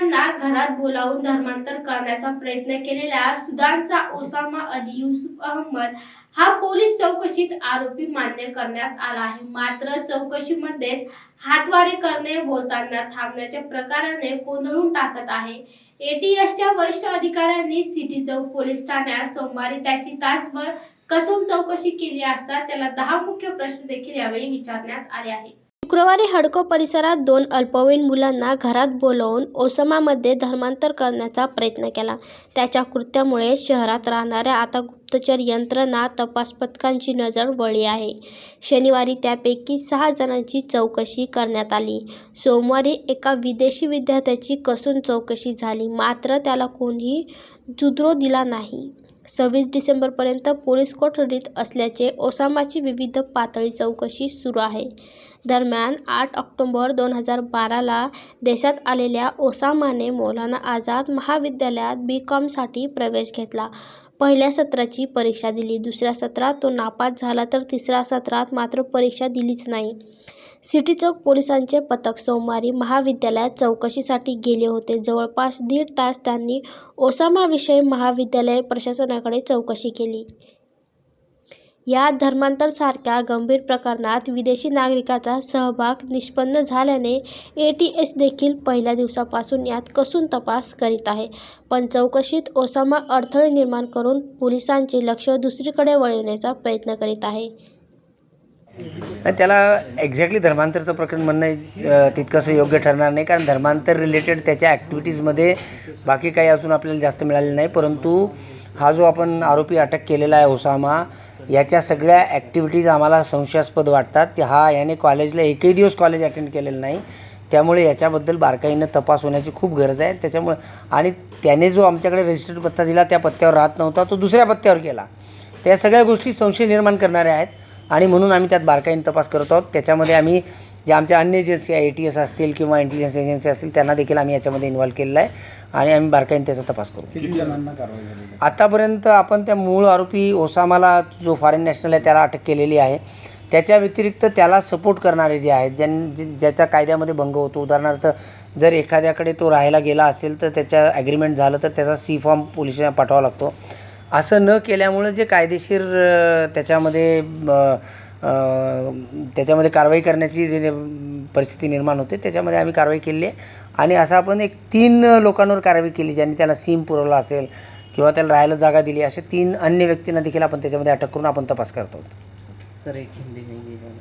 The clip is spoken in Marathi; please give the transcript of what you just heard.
मुलांना घरात बोलावून धर्मांतर करण्याचा प्रयत्न केलेल्या सुदानचा ओसामा अली युसुफ अहमद हा पोलीस चौकशीत आरोपी मान्य करण्यात आला आहे. मात्र चौकशीमध्येच हातवारे करणे बोलताना थांबण्याच्या प्रकाराने गोंधळून टाकत आहे. एटीएसच्या वरिष्ठ अधिकाऱ्यांनी सिटी चौक पोलीस ठाण्यात सोमवारी त्याची तासभर कसून चौकशी केली असता त्याला दहा मुख्य प्रश्न देखील यावेळी विचारण्यात आले आहेत. शुक्रवारी हडको परिसरात दोन अल्पवयीन मुलांना घरात बोलवून ओसमामध्ये धर्मांतर करण्याचा प्रयत्न केला. त्याच्या कृत्यामुळे शहरात राहणाऱ्या आता गुप्तचर यंत्रणा तपास पथकांची नजर वळली आहे. शनिवारी त्यापैकी सहा जणांची चौकशी करण्यात आली. सोमवारी एका विदेशी विद्यार्थ्याची कसून चौकशी झाली मात्र त्याला कोणीही जुद्रो दिला नाही. सव्वीस डिसेंबरपर्यंत पोलीस कोठडीत असल्याचे ओसामाची विविध पातळी चौकशी सुरू आहे. दरम्यान आठ ऑक्टोबर दोन हजार बाराला देशात आलेल्या ओसामाने मौलाना आझाद महाविद्यालयात बी कॉमसाठी प्रवेश घेतला. पहिल्या सत्राची परीक्षा दिली. दुसऱ्या सत्रात तो नापास झाला तर तिसऱ्या सत्रात मात्र परीक्षा दिलीच नाही. सिटी चौक पोलिसांचे पथक सोमवारी महाविद्यालयात चौकशीसाठी गेले होते. जवळपास दीड तास त्यांनी ओसामाविषयी महाविद्यालय प्रशासनाकडे चौकशी केली. या धर्मांतरसारख्या गंभीर प्रकरणात विदेशी नागरिकाचा सहभाग निष्पन्न झाल्याने ए टी एस देखील पहिल्या दिवसापासून यात कसून तपास करीत आहे. पण चौकशीत ओसामा अडथळे निर्माण करून पोलिसांचे लक्ष दुसरीकडे वळविण्याचा प्रयत्न करीत आहे. त्याला एक्झॅक्टली धर्मांतरचं प्रकरण म्हणणं तितकंसं योग्य ठरणार नाही कारण धर्मांतर रिलेटेड त्याच्या ॲक्टिव्हिटीजमध्ये बाकी काही अजून आपल्याला जास्त मिळालेलं नाही परंतु हा जो आपण आरोपी अटक केलेला आहे ओसामा याच्या सगळ्या ॲक्टिव्हिटीज आम्हाला संशयास्पद वाटतात की हा याने कॉलेजला एकही दिवस कॉलेज अटेंड केलेलं नाही. त्यामुळे याच्याबद्दल बारकाईनं तपास होण्याची खूप गरज आहे. त्याच्यामुळे आणि त्याने जो आमच्याकडे रजिस्टर्ड पत्ता दिला त्या पत्त्यावर राहत नव्हता तो दुसऱ्या पत्त्यावर केला त्या सगळ्या गोष्टी संशय निर्माण करणाऱ्या आहेत आणि म्हणून आम्ही त्यात बारकाईनं तपास करत आहोत. त्याच्यामध्ये आम्ही जे आमच्या अन्य आहे ए टी एस असतील किंवा इंटेलिजन्स एजन्सी असतील त्यांना देखील आम्ही याच्यामध्ये इन्व्हॉल्व केलेला आहे आणि आम्ही बारकाईनं त्याचा तपास करू? आतापर्यंत आपण त्या मूळ आरोपी ओसामाला जो फॉरेन नॅशनल आहे त्याला अटक केलेली आहे. त्याच्या व्यतिरिक्त त्याला सपोर्ट करणारे जे आहेत ज्यां जे- ज्याच्या कायद्यामध्ये भंग होतो. उदाहरणार्थ जर एखाद्याकडे तो राहायला गेला असेल तर त्याच्या ॲग्रीमेंट झालं तर त्याचा सी फॉर्म पोलिसांना पाठवावा लागतो. असं न केल्यामुळं जे कायदेशीर त्याच्यामध्ये त्याच्यामध्ये कारवाई करण्याची जे परिस्थिती निर्माण होते त्याच्यामध्ये आम्ही कारवाई केलेली आहे. आणि असं आपण एक तीन लोकांवर कारवाई केली ज्यांनी त्याला सीम पुरवला असेल किंवा त्याला राहायला जागा दिली असे तीन अन्य व्यक्तींना देखील आपण त्याच्यामध्ये अटक करून आपण तपास करतो सर एक हिंदी